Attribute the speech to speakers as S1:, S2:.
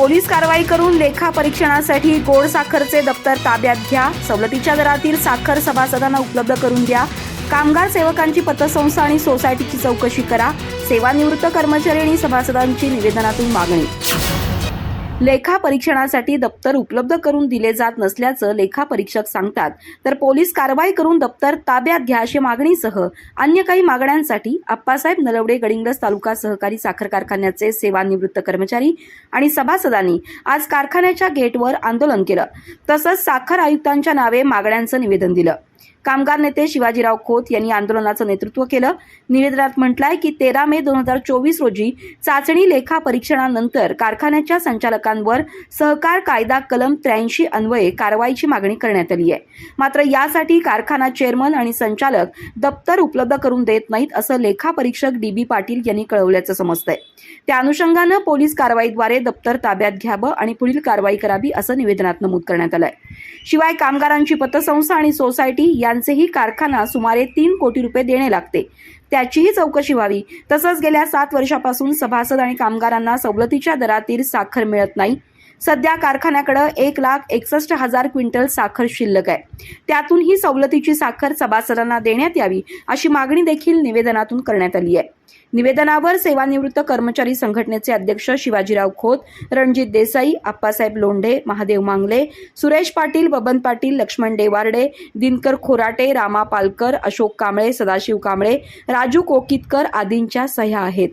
S1: Police कारवाई करून लेखा परीक्षणासाठी गोड साखरचे दप्तर ताब्यात घ्या. सवलतीच्या दरातील साखर सभासदांना उपलब्ध करून द्या. कामगार सेवकांची पतसंस्था आणि सोसायटीची चौकशी करा. सेवानिवृत्त कर्मचारी आणि सभासदांची निवेदनातून मागणी. लेखा परीक्षणासाठी दप्तर उपलब्ध करून दिले जात नसल्याचं लेखा परीक्षक सांगतात. तर पोलीस कारवाई करून दप्तर ताब्यात घ्या अशी मागणीसह अन्य काही मागण्यांसाठी आप्पासाहेब नलवडे गडिंग्लज तालुका सहकारी साखर कारखान्याचे सेवानिवृत्त कर्मचारी आणि सभासदांनी आज कारखान्याच्या गेटवर आंदोलन केलं. तसंच साखर आयुक्तांच्या नावे मागण्यांचं निवेदन दिलं. कामगार नेते शिवाजीराव खोत यांनी आंदोलनाचं नेतृत्व केलं. निवेदनात म्हटलंय की तेरा मे दोन हजार चोवीस रोजी चाचणी लेखा परीक्षणानंतर कारखान्याच्या संचालकांवर सहकार कायदा कलम त्र्याऐंशी अन्वये कारवाईची मागणी करण्यात आली आहे. मात्र यासाठी कारखाना चेअरमन आणि संचालक दप्तर उपलब्ध करून देत नाहीत असं लेखा परीक्षक डी बी पाटील यांनी कळवल्याचं समजतंय. त्या अनुषंगानं पोलीस कारवाईद्वारे दप्तर ताब्यात घ्यावं आणि पुढील कारवाई करावी असं निवेदनात नमूद करण्यात आलंय. शिवाय कामगारांची पतसंस्था आणि सोसायटी यांचेही कारखाना सुमारे तीन कोटी रुपये देणे लागते. त्याचीही चौकशी व्हावी. तसंच गेल्या सात वर्षापासून सभासद आणि कामगारांना सवलतीच्या दरातील साखर मिळत नाही. सध्या कारखान्याकडे एक लाख एकसष्ट हजार क्विंटल साखर शिल्लक आहे. त्यातून ही सवलतीची साखर सभासदांना देण्यात यावी अशी मागणी देखील निवेदनातून करण्यात आली आहे. निवेदनावर सेवानिवृत्त कर्मचारी संघटनेचे अध्यक्ष शिवाजीराव खोत रणजित देसाई आप्पासाहेब लोंढे महादेव मांगले सुरेश पाटील बबन पाटील लक्ष्मण देवारडे दिनकर खोराटे रामा पालकर अशोक कांबळे सदाशिव कांबळे राजू कोकितकर आदींच्या सह्या आहेत.